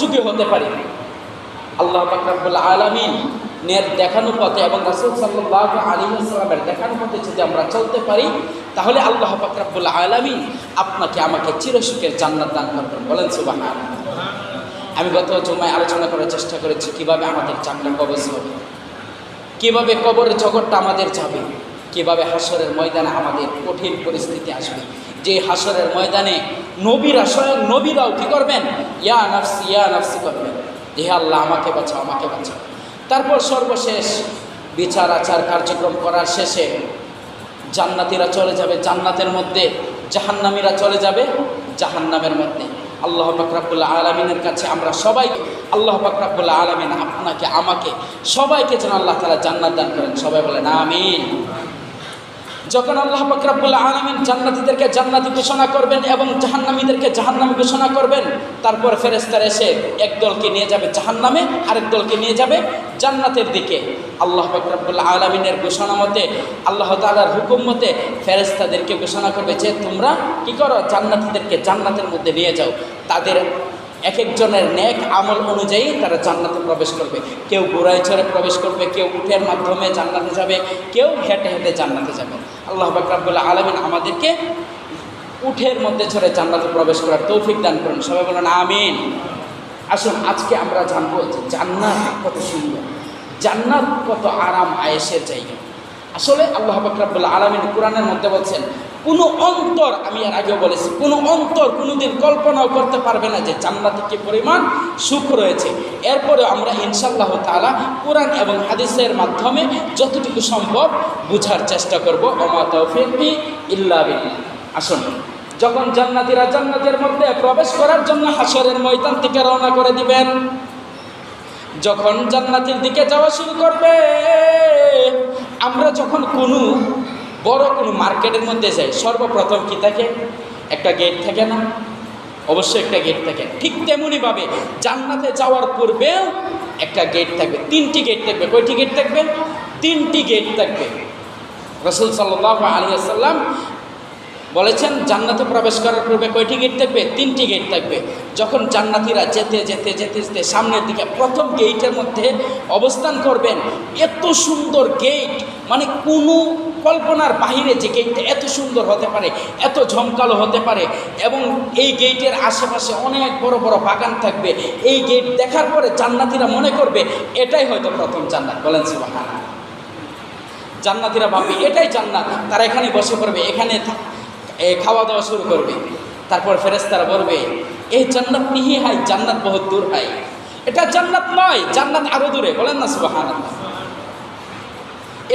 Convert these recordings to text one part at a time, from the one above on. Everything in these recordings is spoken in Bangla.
যুগে হতে পারি। আল্লাহ বাকরাবুল আলমিন নের দেখানো পথে এবং রাসুল সাল্লাহ আলী সাল্লামের দেখানো পথে যদি আমরা চলতে পারি, তাহলে আল্লাহ বাকরাবুল আলমিন আপনাকে আমাকে চিরসুখের জান্নাত দান করবেন। বলেন সুবাহ আমি গত জমায় আলোচনা করার চেষ্টা করেছি, কীভাবে আমাদের চাকরা কবজ হবে, কীভাবে কবরের জগৎটা আমাদের যাবে, কীভাবে হাসরের ময়দানে আমাদের কঠিন পরিস্থিতি আসবে যে হাসরের ময়দানে নবীরা স্বয়ং নবীরাও কী করবেন? ইয়া নাফসি ইয়া নাফসি করবেন। হে আল্লাহ, আমাকে বাঁচাও আমাকে বাঁচাও। তারপর সর্বশেষ বিচার, আচার, কার্যক্রম করার শেষে জান্নাতিরা চলে যাবে। জান্নাতের মধ্যে জাহান্নামীরা চলে যাবে জাহান্নামের মধ্যে। আল্লাহ ফাকরাবুল্লাহ আলমিনের কাছে আমরা সবাই, আল্লাহ ফাকরাবুল্লাহ আলমিন আপনাকে, আমাকে সবাইকে যেন আল্লাহ তালা জান্নাত দান করেন। সবাই বলেন, আমিন। যখন আল্লাহ ফাকরাবুল্লাহ আলমিন জান্নাতিদেরকে জান্নাতি ঘোষণা করবেন এবং জাহান্নামীদেরকে জাহান্নামী ঘোষণা করবেন, তারপর ফেরেস্তার এসে এক দলকে নিয়ে যাবে জাহান্নামে, আরেক দলকে নিয়ে যাবে জান্নাতের দিকে। আল্লাহ ফাকরাবুল্লাহ আলমিনের ঘোষণা মতে, আল্লাহ তালার হুকুম মতে ফেরেস্তাদেরকে ঘোষণা করবে যে, তোমরা কি করো? জান্নাতিদেরকে জান্নাতের মধ্যে নিয়ে যাও। তাদের এক একজনের নেক আমল অনুযায়ী তারা জান্নাতে প্রবেশ করবে। কেউ গোড়ায় চড়ে প্রবেশ করবে, কেউ উঠের মাধ্যমে জান্নাতে যাবে, কেউ হেঁটে হেঁটে জান্নাতে যাবে। আল্লাহ বাকরাবুল্লাহ আলমিন আমাদেরকে উঠের মধ্যে চড়ে জান্নাতে প্রবেশ করার তৌফিক দান করুন। সবাই বলেন, আমিন। আসুন, আজকে আমরা জানব যে জান্নাত কত সুন্দর, জান্নাত কত আরাম, আয়েসের জায়গা। আসলে আল্লাহ বাকরাবুল্লাহ আলমিন কোরআনের মধ্যে বলছেন কোনো অন্তর, আমি এর আগেও বলেছি, কোনো অন্তর কোনোদিন কল্পনাও করতে পারবে না যে জান্নাতে কি পরিমাণ সুখ রয়েছে। এরপরে আমরা ইনশাল্লাহ তালা কোরআন এবং হাদিসের মাধ্যমে যতটুকু সম্ভব বুঝার চেষ্টা করব। অমা তৌফিকি ইল্লা বিল্লাহ। আসুন, যখন জান্নাতিরা জান্নাতের মধ্যে প্রবেশ করার জন্য হাসরের ময়দান থেকে রওনা করে দিবেন, যখন জান্নাতের দিকে যাওয়া শুরু করবে, আমরা যখন কোনো বড় কোনো মার্কেটের মধ্যে যাই, সর্বপ্রথম কি থাকে? একটা গেট থাকে না? অবশ্যই একটা গেট থাকে। ঠিক তেমনইভাবে জান্নাতে যাওয়ার পূর্বেও একটা গেট থাকবে। তিনটি গেট থাকবে। কয়টি গেট থাকবে? তিনটি গেট থাকবে। রসুল সাল্লাহ আলিয়া আসাল্লাম বলেছেন, জান্নাতে প্রবেশ করার পূর্বে কয়টি গেট থাকবে? তিনটি গেট থাকবে। যখন জান্নাতিরা যেতে যেতে যেতে যেতে সামনের দিকে প্রথম গেইটের মধ্যে অবস্থান করবেন, এত সুন্দর গেট মানে কোনো কল্পনার বাহিরে যে গেটটা এত সুন্দর হতে পারে, এত ঝমকালো হতে পারে, এবং এই গেটের আশেপাশে অনেক বড় বড় বাগান থাকবে। এই গেট দেখার পরে জান্নাতিরা মনে করবে, এটাই হয়তো প্রথম জান্নাত। বলেন সুবাহান জান্নাতিরা ভাববে, এটাই জান্নাত। তারা এখানে বসে পড়বে, এখানে খাওয়া দাওয়া শুরু করবে। তারপর ফেরেস্তারা বলবে এই জান্নাত নিহি হাই, জান্নাত বহুত দূর হাই। এটা জান্নাত নয়, জান্নাত আরও দূরে, বলেন না সুবাহান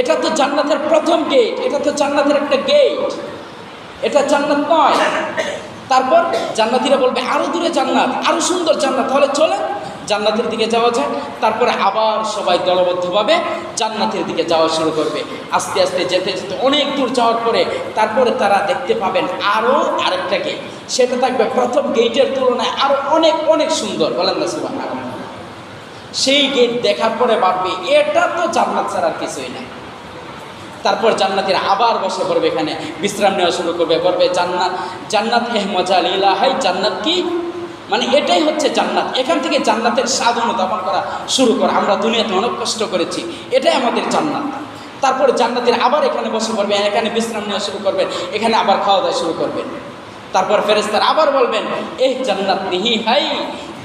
এটা তো জান্নাতের প্রথম গেট এটা তো জান্নাতের একটা গেট এটা জান্নাত নয়। তারপর জান্নাতিরা বলবে, আরও দূরে জান্নাত, আরও সুন্দর জান্নাত। তাহলে চলে জান্নাতের দিকে যাওয়া যায়, তারপরে আবার সবাই দলবদ্ধভাবে জান্নাতের দিকে যাওয়া শুরু করবে। আস্তে আস্তে যেতে যেতে অনেক দূর যাওয়ার পরে তারপরে তারা দেখতে পাবেন আরও আরেকটা গেট সেটা থাকবে প্রথম গেটের তুলনায় আরও অনেক অনেক সুন্দর। বলেন না সুবাহ সেই গেট দেখার পরে ভাববে, এটা তো জান্নাত ছাড়া আর কিছুই না তারপর জান্নাতের আবার বসে পড়বে এখানে, বিশ্রাম নেওয়া শুরু করবে, বলবে, জান্নাত জান্নাত এহ লীলা হাই জান্নাত কি মানে এটাই হচ্ছে জান্নাত। এখান থেকে জান্নাতের স্বাদ অনুধাবন করা শুরু করা। আমরা দুনিয়াতে অনেক কষ্ট করেছি। এটাই আমাদের জান্নাত। তারপর জান্নাতের আবার এখানে বসে পড়বেন, এখানে বিশ্রাম নেওয়া শুরু করবেন, এখানে আবার খাওয়া দাওয়া শুরু করবেন। তারপর ফেরেস্তার আবার বলবেন এই জান্নাত নিহি হাই,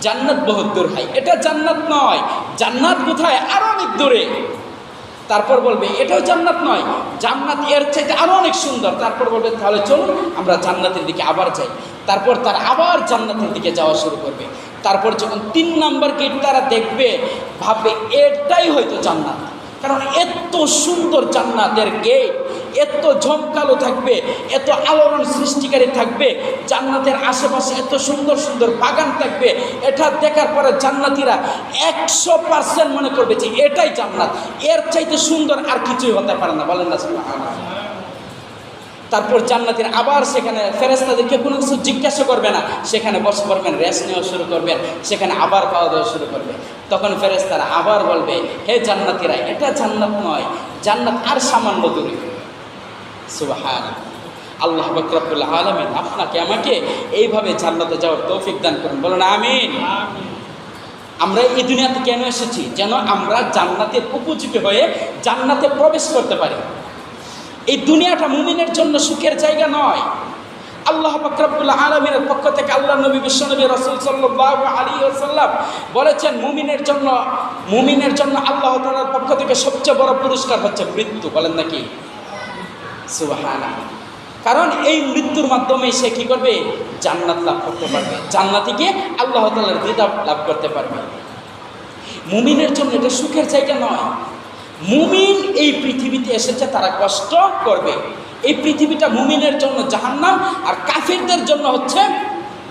জান্নাত বহুত দূর হাই। এটা জান্নাত নয়। জান্নাত কোথায়? আরও অনেক দূরে। তারপর বলবে, এটাও জান্নাত নয়। জান্নাত এর চাইতে আরও অনেক সুন্দর। তারপর বলবে, তাহলে চলুন, আমরা জান্নাতের দিকে আবার যাই। তারপর তার আবার জান্নাতের দিকে যাওয়া শুরু করবে। তারপর যখন তিন নাম্বার গেট তারা দেখবে, ভাববে, এটাই হয়তো জান্নাত। কারণ এত সুন্দর জান্নাতের গেট এত ঝমকালো থাকবে, এত আলোড়ন সৃষ্টিকারী থাকবে, জান্নাতের আশেপাশে এত সুন্দর সুন্দর বাগান থাকবে, এটা দেখার পরে জান্নাতিরা একশো পার্সেন্ট মনে করবে যে এটাই জান্নাত। এর চাইতে সুন্দর আর কিছুই হতে পারে না, বলেন না তারপর জান্নাতের আবার সেখানে ফেরেস্তাদেরকে কোনো কিছু জিজ্ঞাসা করবে না, সেখানে বসে পড়বেন রেস্ট নেওয়া শুরু করবেন, সেখানে আবার খাওয়া দাওয়া শুরু করবে। তখন ফেরেস্তারা আবার বলবে, হে জান্নাতিরা, এটা জান্নাত নয়, জান্নাত আর সামান্য দূরে। সুবাহান আল্লাহ বকরাবুল্লাহ আলমিন আপনাকে আমাকে এইভাবে জান্নাতে যাওয়ার তৌফিক দান করুন। বলুন আমিন। আমরা এই দুনিয়াতে কেন এসেছি? যেন আমরা জান্নাতের উপযোগী হয়ে জান্নাতে প্রবেশ করতে পারি। এই দুনিয়াটা মুমিনের জন্য সুখের জায়গা নয়। আল্লাহ ফাকরাবুল্লাহ আলমিনের পক্ষ থেকে আল্লাহ নবী বিশ্বনবী রসুল সাল্লাহ আলী সাল্লাম বলেছেন মুমিনের জন্য মুমিনের জন্য আল্লাহ তালার পক্ষ থেকে সবচেয়ে বড় পুরস্কার হচ্ছে মৃত্যু। বলেন নাকি? সুবাহানা কারণ এই মৃত্যুর মাধ্যমে সে কি করবে? জান্নাত লাভ করতে পারবে। জান্নাতিকে আল্লাহ তালার দিদা লাভ করতে পারবে। মুমিনের জন্য এটা সুখের জায়গা নয়। মুমিন এই পৃথিবীতে এসেছে, তারা কষ্ট করবে। এই পৃথিবীটা মুমিনের জন্য জাহান্নাম আর কাফিরদের জন্য হচ্ছে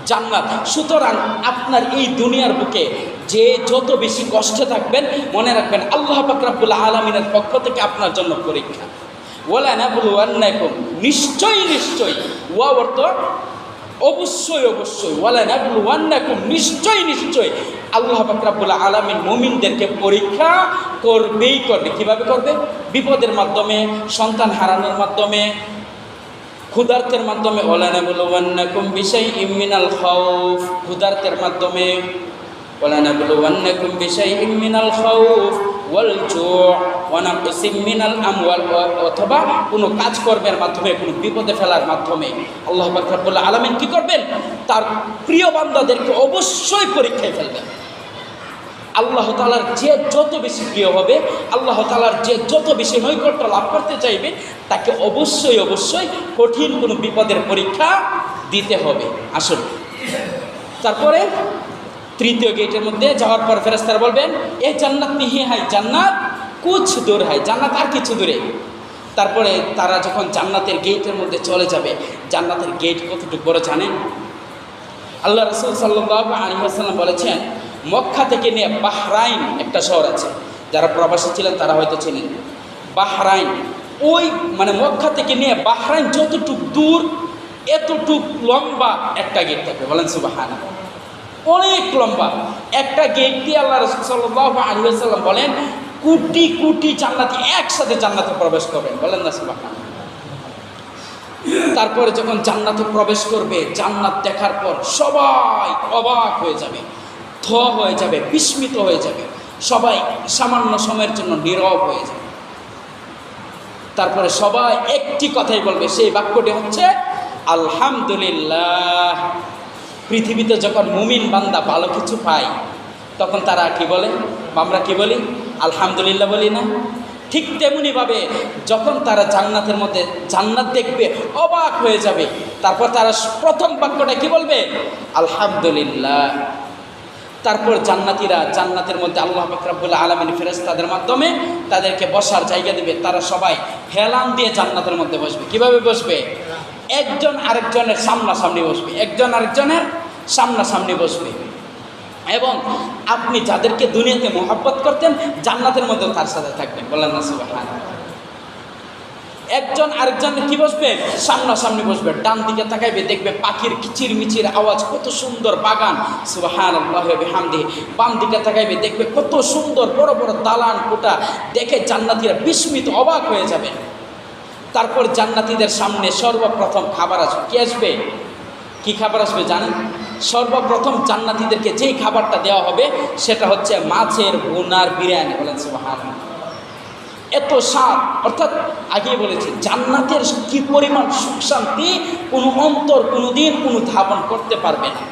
জান্নাত। সুতরাং আপনার এই দুনিয়ার বুকে যে যত বেশি কষ্টে থাকবেন, মনে রাখবেন আল্লাহ পাকরাবুল আলমিনের পক্ষ থেকে আপনার জন্য পরীক্ষা। ওলা না বলু অন্যায়কম নিশ্চয়ই নিশ্চয়ই। ওয়া অর্থ অবশ্যই অবশ্যই। ওয়ালা না বলু অন্যায়কম নিশ্চয়ই নিশ্চয়ই। আল্লাহ পাকরাবুল আলমিন মুমিনদেরকে পরীক্ষা করবেই করবে। কীভাবে করবে? বিপদের মাধ্যমে, সন্তান হারানোর মাধ্যমে, ক্ষুধার্তের মাধ্যমে। ওলানা বলুয়ান্নাকুম বিষয় ইমিনাল খাউফ। ক্ষুধার্তের মাধ্যমে। ওলানা বলুয়ান্নাকুম বিষয় ইমিনাল খাউফ। ওয়াল মিনাল আমওয়াল অথবা কোনো কাজকর্মের মাধ্যমে, কোনো বিপদে ফেলার মাধ্যমে আল্লাহ বাকরাবুল্লাহ আলমিন কী করবেন? তার প্রিয় বান্দাদেরকে অবশ্যই পরীক্ষায় ফেলবেন। আল্লাহ তালার যে যত বেশি প্রিয় হবে, আল্লাহ তালার যে যত বেশি নৈকট্য লাভ করতে চাইবে, তাকে অবশ্যই অবশ্যই কঠিন কোনো বিপদের পরীক্ষা দিতে হবে। আসুন। তারপরে তৃতীয় গেটের মধ্যে যাওয়ার পর ফেরেস্তার বলবেন এই জান্নাত নিহি হাই, জান্নাত কুছ দূর হাই, জান্নাত আর কিছু দূরে। তারপরে তারা যখন জান্নাতের গেটের মধ্যে চলে যাবে, জান্নাতের গেট কতটুকু বড় জানেন? আল্লাহ রসুল সাল্লাহ আলী আসাল্লাম বলেছেন, মক্কা থেকে নিয়ে বাহরাইন একটা শহর আছে। যারা প্রবাসী ছিলেন তারা হয়তো ছিলেন বাহরাইন, ওই মানে মক্কা থেকে নিয়ে বাহরাইন যতটুক দূর, এতটুক লম্বা একটা গেট থাকবে। বলেন সুবাহানা অনেক লম্বা। একটা গেট দিয়ে আল্লাহ রসুল সাল্লাহ আলী বলেন, কোটি কোটি জান্নাতি একসাথে জান্নাতে প্রবেশ করবেন। বলেন না সুবাহানা তারপরে যখন জান্নাতে প্রবেশ করবে, জান্নাত দেখার পর সবাই অবাক হয়ে যাবে থ হয়ে যাবে, বিস্মিত হয়ে যাবে। সবাই সামান্য সময়ের জন্য নীরব হয়ে যাবে। তারপরে সবাই একটি কথাই বলবে, সেই বাক্যটি হচ্ছে, আলহামদুলিল্লাহ। পৃথিবীতে যখন মুমিন বান্দা ভালো কিছু পায়, তখন তারা কি বলে? আমরা কি বলি? আলহামদুলিল্লাহ বলি না। ঠিক তেমনিভাবে যখন তারা জান্নাতের মধ্যে জান্নাত দেখবে, অবাক হয়ে যাবে। তারপর তারা প্রথম বাক্যটা কি বলবে? আলহামদুলিল্লাহ। তারপর জান্নাতিরা জান্নাতের মধ্যে আল্লাহ ফাকরাবুল্লাহ আলমিন ফেরেস তাদের মাধ্যমে তাদেরকে বসার জায়গা দেবে। তারা সবাই হেলান দিয়ে জান্নাতের মধ্যে বসবে। কীভাবে বসবে? একজন আরেকজনের সামনাসামনি বসবে, একজন আরেকজনের সামনাসামনি বসবে। এবং আপনি যাদেরকে দুনিয়াতে মোহাব্বত করতেন, জান্নাতের মধ্যেও তার সাথে থাকবেন। বলেন না সুবাহ একজন আরেকজন কি বসবে? সামনাসামনি বসবে। ডান দিকে তাকাইবে, দেখবে পাখির কিচির মিচির আওয়াজ, কত সুন্দর বাগান। সুবাহান হামদি বাম দিকে তাকাইবে, দেখবে কত সুন্দর বড় বড় দালান কোটা দেখে জান্নাতিরা বিস্মিত, অবাক হয়ে যাবে। তারপর জান্নাতিদের সামনে সর্বপ্রথম খাবার আসবে। কি আসবে? কি খাবার আসবে জানেন? সর্বপ্রথম জান্নাতিদেরকে যেই খাবারটা দেওয়া হবে, সেটা হচ্ছে মাছের বোনার বিরিয়ানি। বলেন সুবাহান এত স্বাদ। অর্থাৎ আগে বলেছি, জান্নাতের কি পরিমাণ সুখ শান্তি কোনো অন্তর, কোনো দিন, কোনো ধাবন করতে পারবে না।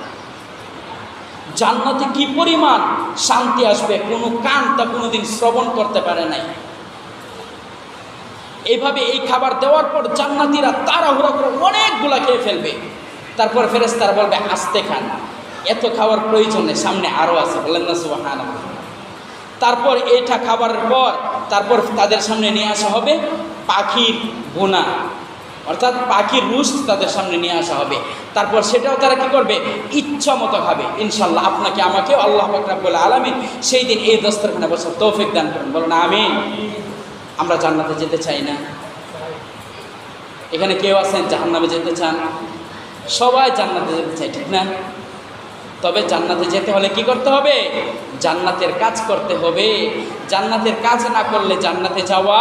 জান্নাতে কি পরিমাণ শান্তি আসবে কোনো কান তা কোনো দিন শ্রবণ করতে পারে নাই। এইভাবে এই খাবার দেওয়ার পর জান্নাতিরা তাড়াহুড়া করে অনেকগুলা খেয়ে ফেলবে। তারপর ফেরেস্তারা বলবে, আস্তে খান, এত খাওয়ার প্রয়োজন নেই সামনে আরও আছে। বলেন না সুবাহ তারপর এটা খাবারের পর তারপর তাদের সামনে নিয়ে আসা হবে পাখির বোনা অর্থাৎ পাখির রুস তাদের সামনে নিয়ে আসা হবে। তারপর সেটাও তারা কি করবে? ইচ্ছা মতো খাবে। ইনশাল্লাহ আপনাকে, আমাকেও আল্লাহ বলে আলামিন সেই দিন এই দস্তরখানে বছর তৌফিক দান করেন। বলুন আমি আমরা জান্নাতে যেতে চাই না। এখানে কেউ আছেন জাহান্নামে যেতে চান? সবাই জান্নাতে যেতে চাই ঠিক না? তবে জান্নাতে যেতে হলে কি করতে হবে? জান্নাতের কাজ করতে হবে। জান্নাতের কাজ না করলে জান্নাতে যাওয়া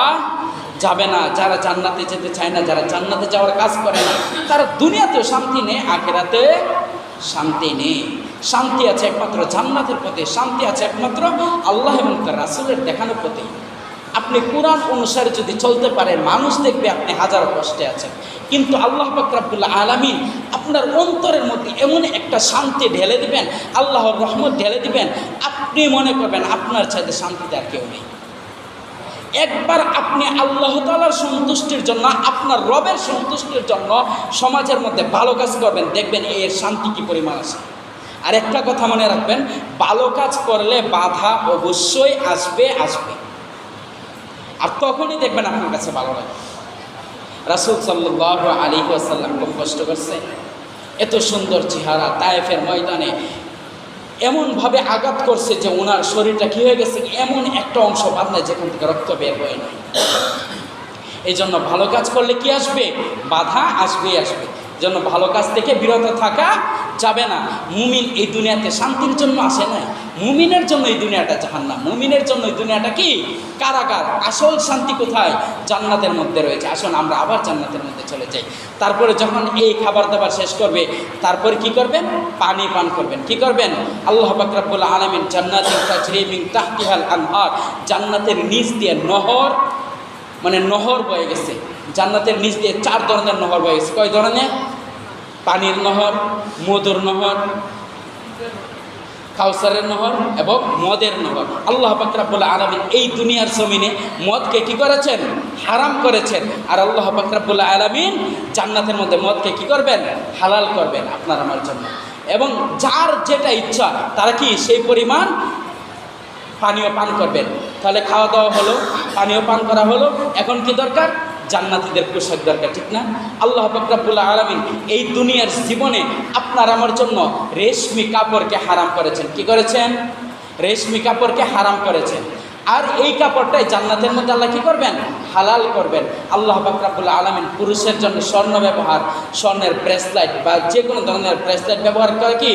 যাবে না। যারা জান্নাতে যেতে চায় না, যারা জান্নাতে যাওয়ার কাজ করে না, তারা দুনিয়াতেও শান্তি নেই, আখেরাতে শান্তি নেই। শান্তি আছে একমাত্র জান্নাতের পথে, শান্তি আছে একমাত্র আল্লাহ এবং তার রাসুলের দেখানো পথে। আপনি কোরআন অনুসারে যদি চলতে পারেন, মানুষ দেখবে আপনি হাজার কষ্টে আছেন। কিন্তু আল্লাহ বাকরাবুল্লাহ আলমিন আপনার অন্তরের মধ্যে এমন একটা শান্তি ঢেলে দিবেন, আল্লাহর রহমত ঢেলে দিবেন, আপনি মনে করবেন আপনার চাইতে শান্তিতে আর কেউ নেই। একবার আপনি আল্লাহ তালার সন্তুষ্টির জন্য, আপনার রবের সন্তুষ্টির জন্য সমাজের মধ্যে ভালো কাজ করবেন, দেখবেন এর শান্তি কী পরিমাণ আছে। আর একটা কথা মনে রাখবেন, ভালো কাজ করলে বাধা অবশ্যই আসবে আসবে। আর তখনই দেখবেন আপনার কাছে ভালো লাগে। রাসুল সাল্লাহ আলী আসাল্লাম খুব কষ্ট করছে। এত সুন্দর চেহারা তায়েফের ময়দানে। এমনভাবে আঘাত করছে যে ওনার শরীরটা কী হয়ে গেছে? এমন একটা অংশ বাদনা যেখান থেকে রক্ত বের হয়ে নাই। এই জন্য ভালো কাজ করলে কি আসবে? বাধা আসবেই আসবে। জন্য ভালো কাজ থেকে বিরত থাকা যাবে না। মুমিন এই দুনিয়াতে শান্তির জন্য আসে না মুমিনের জন্য এই দুনিয়াটা জাহান্নাম। মুমিনের জন্য এই দুনিয়াটা কি? কারাগার। আসল শান্তি কোথায়? জান্নাতের মধ্যে রয়েছে। আসুন, আমরা আবার জান্নাতের মধ্যে চলে যাই। তারপরে যখন এই খাবার দাবার শেষ করবে, তারপরে কি করবেন? পানি পান করবেন। কি করবেন? আল্লাহ বাকরাবুল আলমিন জান্নাতিন তাজরিমিন তাহতিহাল আনহার। জান্নাতের নিচ দিয়ে নহর মানে নহর বয়ে গেছে। জান্নাতের নিচ দিয়ে চার ধরনের নহর বয়ে গেছে। কয় ধরনের? পানির নহর, মধুর নহর, কাউসারের নহর এবং মদের নহর। আল্লাহ বাকরাবুল আলমিন এই দুনিয়ার জমিনে মদকে কী করেছেন? হারাম করেছেন। আর আল্লাহ বাকরাবুল আলমিন জান্নাতের মধ্যে মদকে কী করবেন? হালাল করবেন আপনার আমার জন্য। এবং যার যেটা ইচ্ছা, তারা কি সেই পরিমাণ পানীয় পান করবেন। তাহলে খাওয়া দাওয়া হলো, পানীয় পান করা হলো। এখন কি দরকার? জান্নাতিদের পোশাক দরকার, ঠিক না? আল্লাহ ফকরাবুল্লাহ আলমিন এই দুনিয়ার জীবনে আপনার আমার জন্য রেশমি কাপড়কে হারাম করেছেন। কি করেছেন? রেশমি কাপড়কে হারাম করেছেন। আর এই কাপড়টাই জান্নাতের মধ্যে আল্লাহ কী করবেন? হালাল করবেন। আল্লাহ বাকরাবুল্লাহ আলমিন পুরুষের জন্য স্বর্ণ ব্যবহার, স্বর্ণের ব্রেসলাইট বা যে কোনো ধরনের ব্রেসলাইট ব্যবহার করে কি?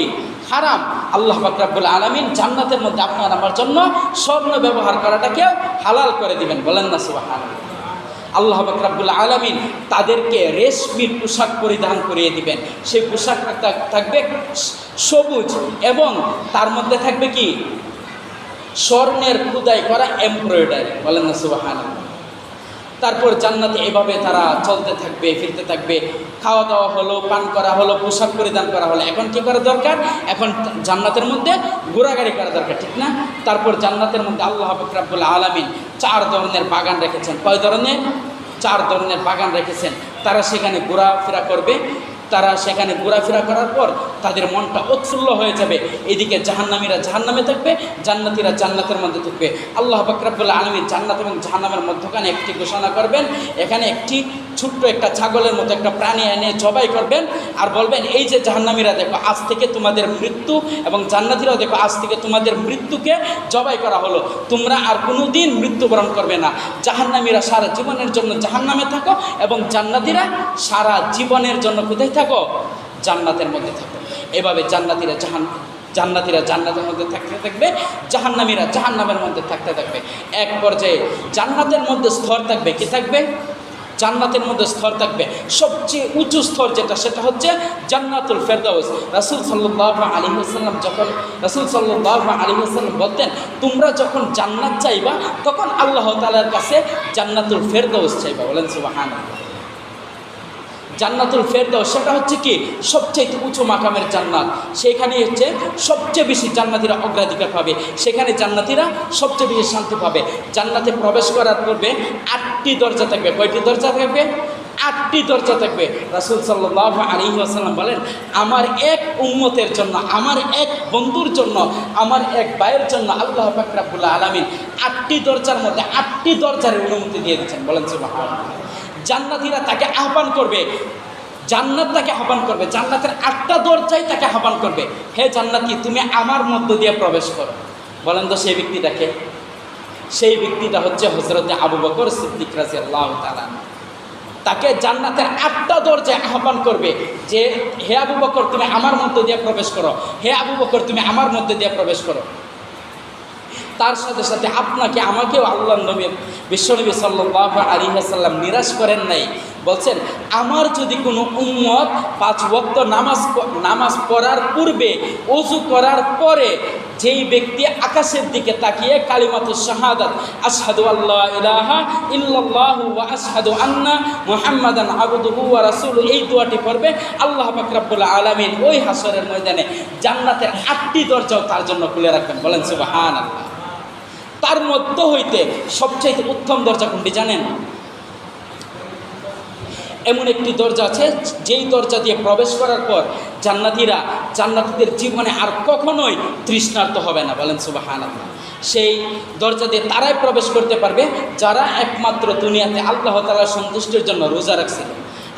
হারাম। আল্লাহ বাকরাবুল আলমিন জান্নাতের মধ্যে আপনার আমার জন্য স্বর্ণ ব্যবহার করাটাকেও হালাল করে দিবেন। বলেন না সুবাহান আল্লাহ বাকরাবুল আলমিন তাদেরকে রেশমির পোশাক পরিধান করিয়ে দিবেন। সেই পোশাকটা থাকবে সবুজ এবং তার মধ্যে থাকবে কি? স্বর্ণের খুদাই করা এমব্রয়ডারি। বলেন না সুবাহান তারপর জান্নাতে এভাবে তারা চলতে থাকবে, ফিরতে থাকবে। খাওয়া দাওয়া হলো, পান করা হলো, পোশাক পরিধান করা হলো। এখন কি করা দরকার? এখন জান্নাতের মধ্যে ঘোরাগাড়ি করা দরকার, ঠিক না? তারপর জান্নাতের মধ্যে আল্লাহ ফকরাবুল আলমিন চার ধরনের বাগান রেখেছেন। কয় ধরনের? চার ধরনের বাগান রেখেছেন। তারা সেখানে ঘোরাফেরা করবে। তারা সেখানে ঘোরাফেরা করার পর তাদের মনটা উৎফুল্ল হয়ে যাবে। এদিকে জাহান্নামীরা জাহান্নামে থাকবে, জান্নাতিরা জান্নাতের মধ্যে থাকবে। আল্লাহ বাকরাবুল্লাহ আলমী জান্নাত এবং জাহান্নামের মধ্যখানে একটি ঘোষণা করবেন, এখানে একটি ছোট্ট একটা ছাগলের মতো একটা প্রাণী এনে জবাই করবেন আর বলবেন, এই যে জাহান্নামীরা দেখো, আজ থেকে তোমাদের মৃত্যু এবং জান্নাতিরাও দেখো, আজ থেকে তোমাদের মৃত্যুকে জবাই করা হলো। তোমরা আর কোনো দিন মৃত্যুবরণ করবে না। জাহান্নামীরা সারা জীবনের জন্য জাহান্নামে থাকো এবং জান্নাতিরা সারা জীবনের জন্য কোথায় থাকো, জান্নাতের মধ্যে থাকো। এভাবে জান্নাতিরা জাহান জান্নাতিরা জান্নাতের মধ্যে থাকতে থাকবে, জাহান্নামীরা জাহান্নামের মধ্যে থাকতে থাকবে। এক পর্যায়ে জান্নাতের মধ্যে স্তর থাকবে, কি থাকবে? জান্নাতের মধ্যে স্তর থাকবে। সবচেয়ে উঁচু স্তর যেটা, সেটা হচ্ছে জান্নাতুল ফেরদাউস। রাসুল সাল্লাহ আলী হাসাল্লাম যখন রাসুল সাল্লাহ আলী হাসাল্লাম বলতেন, তোমরা যখন জান্নাত চাইবা, তখন আল্লাহ তালার কাছে জান্নাতুল ফেরদাউস চাইবা। বলেন সুবাহান জান্নাতুল ফেরদাউস সেটা হচ্ছে কি? সবচেয়ে উঁচু মাকামের জান্নাত। সেখানে হচ্ছে সবচেয়ে বেশি জান্নাতিরা অগ্রাধিকার পাবে। সেখানে জান্নাতিরা সবচেয়ে বেশি শান্তি পাবে। জান্নাতে প্রবেশ করার পূর্বে আটটি দরজা থাকবে। কয়টি দরজা থাকবে? আটটি দরজা থাকবে। রাসুল সাল্লাহ আলী আসাল্লাম বলেন, আমার এক উম্মতের জন্য, আমার এক বন্ধুর জন্য, আমার এক ভাইয়ের জন্য আল্লাহ ফাকরাবুল্লাহ আলমিন আটটি দরজার মধ্যে আটটি দরজার অনুমতি দিয়ে দিচ্ছেন বলেন সুবাহ জান্নাতিরা তাকে আহ্বান করবে। জান্নাত তাকে আহ্বান করবে। জান্নাতের আটটা দরজাই তাকে আহ্বান করবে। হে জান্নাতি, তুমি আমার মধ্য দিয়ে প্রবেশ করো। বলেন তো সেই ব্যক্তিটাকে। সেই ব্যক্তিটা হচ্ছে হজরতে আবু বকর সিদ্দিক রাজি আল্লাহ তাকে জান্নাতের আটটা দরজায় আহ্বান করবে যে, হে আবু বকর, তুমি আমার মধ্যে দিয়ে প্রবেশ করো। হে আবু বকর, তুমি আমার মধ্যে দিয়ে প্রবেশ করো। তার সাথে সাথে আপনাকে আমাকেও আল্লাহ নবী বিশ্বনবী সাল্লাহ আলী হাসাল্লাম নিরাশ করেন নাই। বলছেন, আমার যদি কোনো উম্মত পাঁচ ওয়াক্ত নামাজ নামাজ পড়ার পূর্বে অজু করার পরে যেই ব্যক্তি আকাশের দিকে তাকিয়ে কালিমাতু শাহাদাত আসাদু আল্লাহ ইলাহা ইল্লাল্লাহু ওয়া আশহাদু আন্না মুহাম্মাদান আবদুহু রাসূলু এই দোয়াটি পড়বে আল্লাহ পাক রব্বুল আলামিন ওই হাসরের ময়দানে জান্নাতের আটটি দরজাও তার জন্য খুলে রাখবেন। বলেন সুবহানাল্লাহ। তার মধ্য হইতে সবচাইতে উত্তম দরজা কোনটি জানেন? এমন একটি দরজা আছে, যেই দরজা দিয়ে প্রবেশ করার পর জান্নাতিরা জান্নাতিদের জীবনে আর কখনোই তৃষ্ণার্ত হবে না। বলেন সুবাহান সেই দরজা দিয়ে তারাই প্রবেশ করতে পারবে, যারা একমাত্র দুনিয়াতে আল্লাহ তালার সন্তুষ্টির জন্য রোজা রাখছিল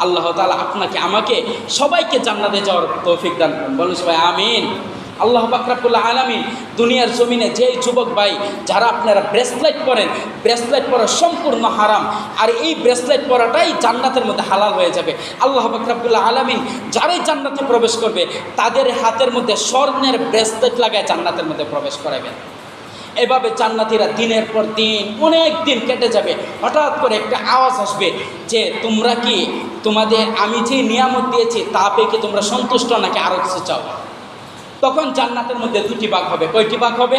আল্লাহ তালা আপনাকে, আমাকে সবাইকে জান্নাতে যাওয়ার তৌফিক দান করুন। বলুন সবাই, আমিন। আল্লাহ বাকরাবুল্লাহ আলমিন দুনিয়ার জমিনে যেই যুবক ভাই, যারা আপনারা ব্রেসলেট পরেন ব্রেসলেট পরা সম্পূর্ণ হারাম। আর এই ব্রেসলেট পরাটাই জান্নাতের মধ্যে হালাল হয়ে যাবে। আল্লাহ বাকরাবুল্লাহ আলমিন যারাই জান্নাতে প্রবেশ করবে, তাদের হাতের মধ্যে স্বর্ণের ব্রেসলেট লাগায় জান্নাতের মধ্যে প্রবেশ করাবেন। এভাবে জান্নাতিরা দিনের পর দিন, অনেক দিন কেটে যাবে। হঠাৎ করে একটা আওয়াজ আসবে যে, তোমরা কি তোমাদের, আমি যে নিয়ামত দিয়েছি, তা পেয়ে কি তোমরা সন্তুষ্ট নাকি আরও কিছু চাও? তখন জান্নাতের মধ্যে দুটি ভাগ হবে। কয়টি ভাগ হবে?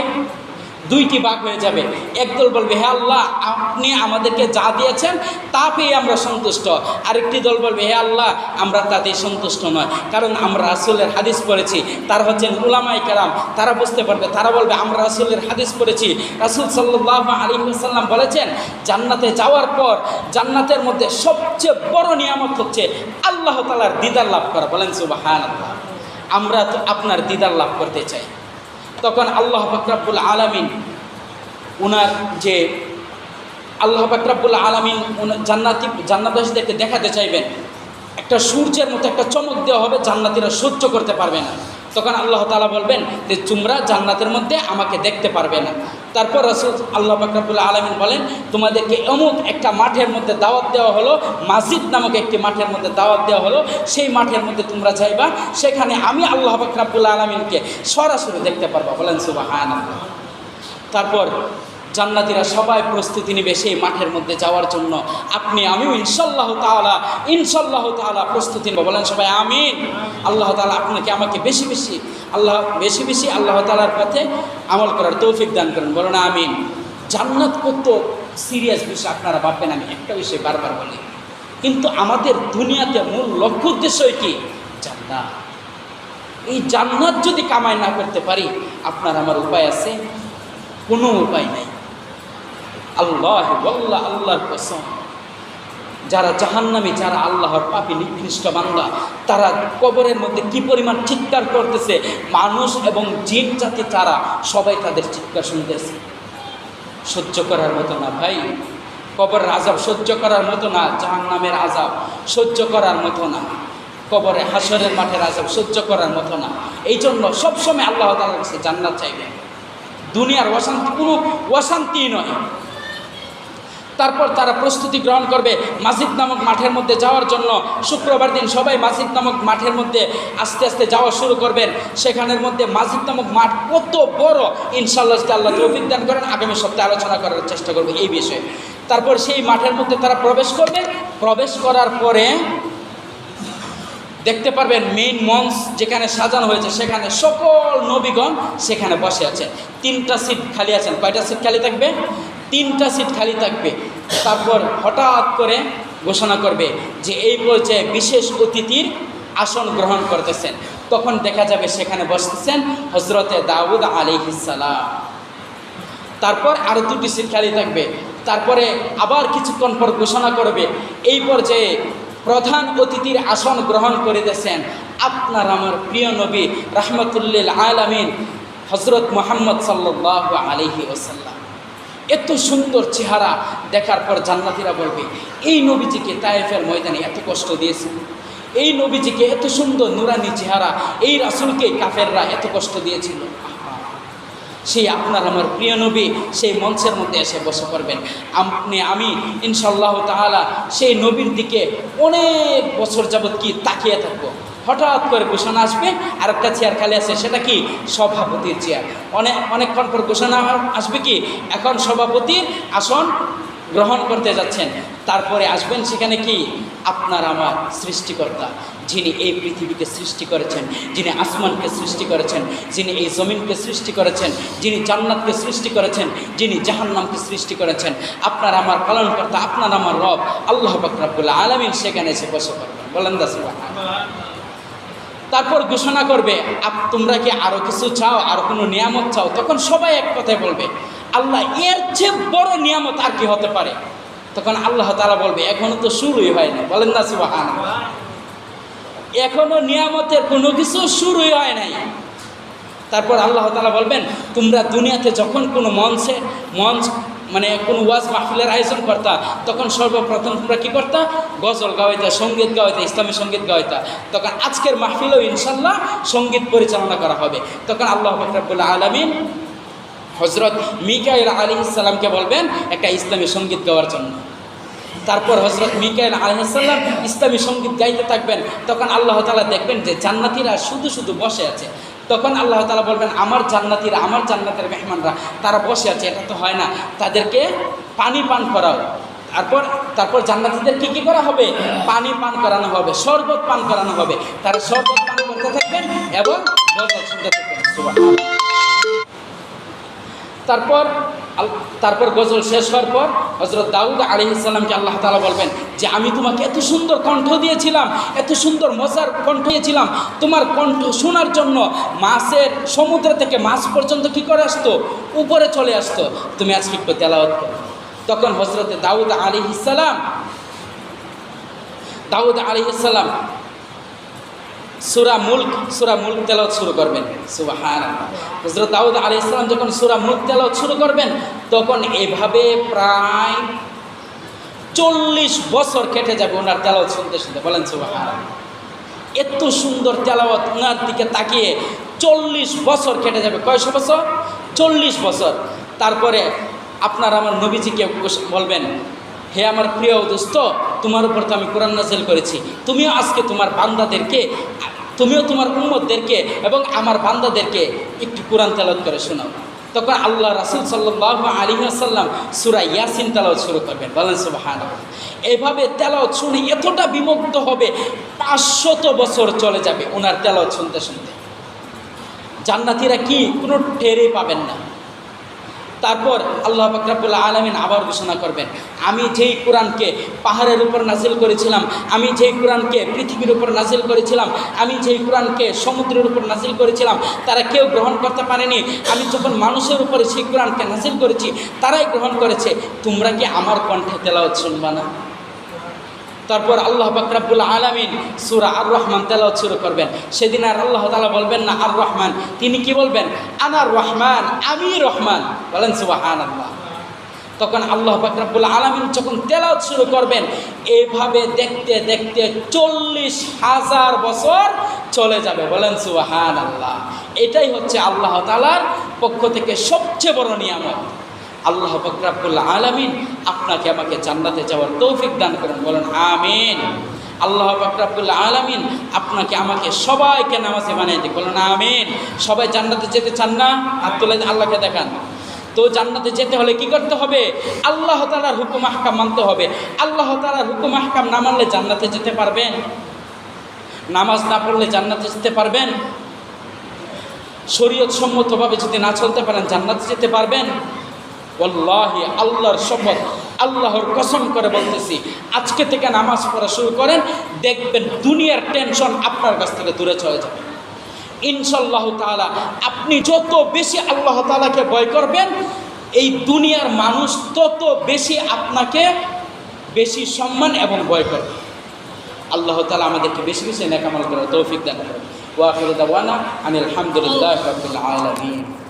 দুইটি ভাগ হয়ে যাবে। একদল বলবে, হে আল্লাহ, আপনি আমাদেরকে যা দিয়েছেন, তা পেয়ে আমরা সন্তুষ্ট। আরেকটি দল বলবে, হে আল্লাহ, আমরা তাতেই সন্তুষ্ট নয়। কারণ আমরা রাসুলের হাদিস পড়েছি, তারা হচ্ছেন উলামাই কারাম। তারা বুঝতে পারবে, তারা বলবে, আমরা রাসুলের হাদিস পড়েছি। রাসুল সাল্লাহ আলী সাল্লাম বলেছেন, জান্নাতে যাওয়ার পর জান্নাতের মধ্যে সবচেয়ে বড় নিয়ামত হচ্ছে আল্লাহ তালার দিদার লাভ করা। বলেন সুবাহান আল্লাহ আমরা তো আপনার দিদার লাভ করতে চাই। তখন আল্লাহ ফকরাবুল আলমিন ওনার যে আল্লাহ ফকরাবুল আলমিন জান্নাতি, জান্নাতবাসীদেরকে দেখাতে চাইবেন, একটা সূর্যের মতো একটা চমক দেওয়া হবে জান্নাতিরা সহ্য করতে পারবে না। তখন আল্লাহ তালা বলবেন যে, তোমরা জান্নাতের মধ্যে আমাকে দেখতে পারবে না। তারপর রসুল আল্লাহ বাকরাবুল্লাহ আলমিন বলেন, তোমাদেরকে অমুক একটা মাঠের মধ্যে দাওয়াত দেওয়া হলো, মাসজিদ নামক একটি মাঠের মধ্যে দাওয়াত দেওয়া হলো, সেই মাঠের মধ্যে তোমরা যাইবা, সেখানে আমি আল্লাহ বাকরাবুল্লাহ আলমিনকে সরাসরি দেখতে পারবা। বলেন সুবাহ তারপর জান্নাতিরা সবাই প্রস্তুতি নেবে সেই মাঠের মধ্যে যাওয়ার জন্য। আপনি, আমিও ইনশাল্লাহ তাআলা ইনশাল্লাহ তাআলা প্রস্তুতি নেব। বলেন সবাই, আমিন। আল্লাহ তাআলা আপনাকে, আমাকে বেশি বেশি আল্লাহ, বেশি বেশি আল্লাহ তালার পথে আমল করার তৌফিক দান করেন। বলেন আমিন। জান্নাত কত সিরিয়াস বিষয় আপনারা ভাববেন, আমি একটা বিষয় বারবার বলি। কিন্তু আমাদের দুনিয়াতে মূল লক্ষ্য উদ্দেশ্যই কি? জান্নাত। এই জান্নাত যদি কামাই না করতে পারি, আপনার আমার উপায় আছে? কোনো উপায় নাই। আল্লাহ আল্লাহ আল্লাহর কসম। যারা জাহান্নামী, যারা আল্লাহর পাপি নিকৃষ্ট বান্দা, তারা কবরের মধ্যে কি পরিমাণ চিৎকার করতেছে? মানুষ এবং জিন জাতি তারা সবাই তাদের চিৎকার শুনতেছে। সহ্য করার মতো না ভাই। কবরের আজাব সহ্য করার মতো না, জাহান্নামের আজাব সহ্য করার মতো না। কবরে হাসরের মাঠের আজাব সহ্য করার মতো না। এই জন্য সবসময় আল্লাহ তালার কাছে জান্নাত চাইবে দুনিয়ার অশান্তি কোনো অশান্তি নয়। তারপর তারা প্রস্তুতি গ্রহণ করবে মাসিদ নামক মাঠের মধ্যে যাওয়ার জন্য। শুক্রবার দিন সবাই মাসিদ নামক মাঠের মধ্যে আস্তে আস্তে যাওয়া শুরু করবেন। সেখানের মধ্যে মাসিদ নামক মাঠ কত বড় ইনশাল্লাহ আল্লাহ তৌফিক দান করেন। আগামী সপ্তাহে আলোচনা করার চেষ্টা করবে এই বিষয়ে। তারপর সেই মাঠের মধ্যে তারা প্রবেশ করবে। প্রবেশ করার পরে দেখতে পারবেন মেইন মঞ্চ যেখানে সাজানো হয়েছে, সেখানে সকল নবীগণ সেখানে বসে আছে। তিনটা সিট খালি আছেন। কয়টা সিট খালি থাকবে? তিনটা সিট খালি থাকবে। তারপর হঠাৎ করে ঘোষণা করবে যে এই পর্যায়ে বিশেষ অতিথির আসন গ্রহণ করতেছেন। তখন দেখা যাবে সেখানে বসতেছেন হজরতে দাউদ আলিহিসাল্লাম তারপর আরও দুটি সিট খালি থাকবে। তারপরে আবার কিছুক্ষণ পর ঘোষণা করবে, এই পর্যায়ে প্রধান অতিথির আসন গ্রহণ করিতেছেন আপনার আমার প্রিয় নবী রহমতুল্লিল আলমিন হজরত মোহাম্মদ সাল্লাহ আলহি ওসাল্লাম এত সুন্দর চেহারা দেখার পর জান্নাতিরা বলবে, এই নবীজিকে তায়েফের ময়দানে এত কষ্ট দিয়েছে। এই নবীজিকে এত সুন্দর নুরানি চেহারা, এই রাসুলকে কাফেররা এত কষ্ট দিয়েছিল। সেই আপনার আমার প্রিয় নবী সেই মঞ্চের মধ্যে এসে বসে পড়বেন। আপনি, আমি ইনশাল্লাহ তাআলা সেই নবীর দিকে অনেক বছর যাবৎ কি তাকিয়ে থাকব। হঠাৎ করে ঘোষণা আসবে আর একটা চেয়ার খালি আছে, সেটা কি? সভাপতির চেয়ার অনেক অনেকক্ষণ পর ঘোষণা আসবে কি? এখন সভাপতির আসন গ্রহণ করতে যাচ্ছেন। তারপরে আসবেন সেখানে কি? আপনার আমার সৃষ্টিকর্তা, যিনি এই পৃথিবীকে সৃষ্টি করেছেন, যিনি আসমানকে সৃষ্টি করেছেন, যিনি এই জমিনকে সৃষ্টি করেছেন, যিনি জান্নাতকে সৃষ্টি করেছেন, যিনি জাহান্নামকে সৃষ্টি করেছেন। আপনার আমার পালনকর্তা, আপনার আমার রব, আল্লাহ বাকরাবুল্লাহ আলমিন সেখানে এসে বসে করবেন বলেন দাস তারপর ঘোষণা করবে তোমরা কি আরও কিছু চাও? আর কোনো নিয়ামত চাও? তখন সবাই এক কথায় বলবে, আল্লাহ, এর চেয়ে বড় নিয়ামত আর কি হতে পারে? তখন আল্লাহ তালা বলবে এখনও তো শুরুই হয় না বলেন না সুবাহান এখনও নিয়ামতের কোনো কিছু শুরুই হয় নাই। তারপর আল্লাহ তালা বলবেন, তোমরা দুনিয়াতে যখন কোনো মঞ্চে, মঞ্চ মানে কোন ওয়াজ মাহফিলের আয়োজন করতা, তখন সর্বপ্রথম তোমরা কী করতা? গজল গাওয়াইতা, সংগীত গাওয়াইতা, ইসলামী সংগীত গাওয়াইতা। তখন আজকের মাহফিলেও ইনশাল্লাহ সংগীত পরিচালনা করা হবে। তখন আল্লাহ ফকরাবুল্লাহ আলমিন হজরত মিকাইল আলী ইসলামকে বলবেন, একটা ইসলামী সংগীত গাওয়ার জন্য। তারপর হজরত মিকাইল আলহিসাল্লাম ইসলামী সংগীত গাইতে থাকবেন। তখন আল্লাহ তালা দেখবেন যে জান্নাতিরা শুধু শুধু বসে আছে। তখন আল্লাহ তালা বলবেন, আমার জান্নাতিরা, আমার জান্নাতের মেহমানরা, তারা বসে আছে, এটা তো হয় না। তাদেরকে পানি পান করাও। তারপর তারপর জান্নাতিদের কী কী করা হবে? পানি পান করানো হবে, শরবত পান করানো হবে। তারা শরবত পান করতে থাকবেন এবং তারপর তারপর গজল শেষ হওয়ার পর হজরত দাউদ আলী ইসলামকে আল্লাহ তালা বলবেন যে আমি তোমাকে এত সুন্দর কণ্ঠ দিয়েছিলাম, এত সুন্দর মজার কণ্ঠ দিয়েছিলাম। তোমার কণ্ঠ শোনার জন্য মাছের সমুদ্র থেকে মাছ পর্যন্ত কি করে আসতো? উপরে চলে আসতো। তুমি আজকে একটু তেলাওয়াত করো। তখন হজরতে দাউদ আলী ইসালাম দাউদ আলী ইসালাম সুরা মুল্ক সুরা মুল্ক তেলাওয়াত শুরু করবেন। সুবাহান হজরত দাউদ আলী ইসলাম যখন সুরা মুল্ক তেলাওয়াত শুরু করবেন, তখন এভাবে প্রায় চল্লিশ বছর কেটে যাবে ওনার তেলাওয়াত শুনতে শুনতে। বলেন সুবাহান এত সুন্দর তেলাওয়াত ওনার দিকে তাকিয়ে চল্লিশ বছর কেটে যাবে। কয়শো বছর? চল্লিশ বছর। তারপরে আপনার আমার নবীজিকে বলবেন, হে আমার প্রিয় দোস্ত, তোমার উপর তো আমি কোরআন নাজিল করেছি। তুমিও আজকে তোমার বান্দাদেরকে তুমিও তোমার উম্মতদেরকে এবং আমার বান্দাদেরকে একটু কোরআন তেলত করে শোনাও। তখন আল্লাহ রাসুল সাল্লাহ আলী আসাল্লাম সুরা ইয়াসিন তেলাও শুরু করবেন। বলেন সুবাহান এভাবে তেলাও শুনে এতটা বিমুগ্ধ হবে, পাঁচশত বছর চলে যাবে ওনার তেলাও শুনতে শুনতে। জান্নাতিরা কি কোনো টেরে পাবেন না। তারপর আল্লাহ বাকরাবুল্লাহ আলমিন আবার ঘোষণা করবেন, আমি যেই কোরআনকে পাহাড়ের উপর নাজিল করেছিলাম, আমি যেই কোরআনকে পৃথিবীর উপর নাজিল করেছিলাম, আমি যেই কোরআনকে সমুদ্রের উপর নাজিল করেছিলাম, তারা কেউ গ্রহণ করতে পারেনি। আমি যখন মানুষের উপরে সেই কোরআনকে নাজিল করেছি, তারাই গ্রহণ করেছে। তোমরা কি আমার কণ্ঠে তেলাও শুনবা না? তারপর আল্লাহ বাকরাবুল আলমিন সুরা আর রহমান তেলাওয়াত শুরু করবেন। সেদিন আর আল্লাহ তালা বলবেন না আর রহমান তিনি কি বলবেন? আনার রহমান, আমি রহমান। বলেন সুবাহান আল্লাহ তখন আল্লাহ বাকরাবুল আলমিন যখন তেলাওয়াত শুরু করবেন, এভাবে দেখতে দেখতে চল্লিশ হাজার বছর চলে যাবে। বলেন সুবাহান আল্লাহ এটাই হচ্ছে আল্লাহ তালার পক্ষ থেকে সবচেয়ে বড় নিয়ামত। আল্লাহ ফকরাবুল্লাহ আলমিন আপনাকে আমাকে জান্নাতে যাওয়ার তৌফিক দান করেন, বলেন আমিন। আল্লাহ ফকরাবুল্লাহ আলমিন আপনাকে আমাকে সবাইকে নামাজে বানিয়ে দিই বলেন আমিন। সবাই জান্নাতে যেতে চান না? হাত তুলে আল্লাহকে দেখান। তো জান্নাতে যেতে হলে কি করতে হবে? আল্লাহ তালার হুকুম আহকাম মানতে হবে। আল্লাহ তালার হুকুম আহকাম না মানলে জান্নাতে যেতে পারবেন? নামাজ না পড়লে জান্নাতে যেতে পারবেন? শরীয়ত সম্মতভাবে যদি না চলতে পারেন, জান্নাতে যেতে পারবেন? ওল্লাহি আল্লাহর শপথ, আল্লাহর কসম করে বলতেছি, আজকে থেকে নামাজ পড়া শুরু করেন, দেখবেন দুনিয়ার টেনশন আপনার কাছ থেকে দূরে চলে যাবে। ইনশাল্লাহ তাআলা, আপনি যত বেশি আল্লাহ তালাকে ভয় করবেন, এই দুনিয়ার মানুষ তত বেশি আপনাকে বেশি সম্মান এবং ভয় করবে। আল্লাহ তালা আমাদেরকে বেশি বেশি নেকামাল করে তৌফিক দান ওয়াখির দাওয়ানা আনিল হামদুলিল্লাহ রাব্বিল আলামিন।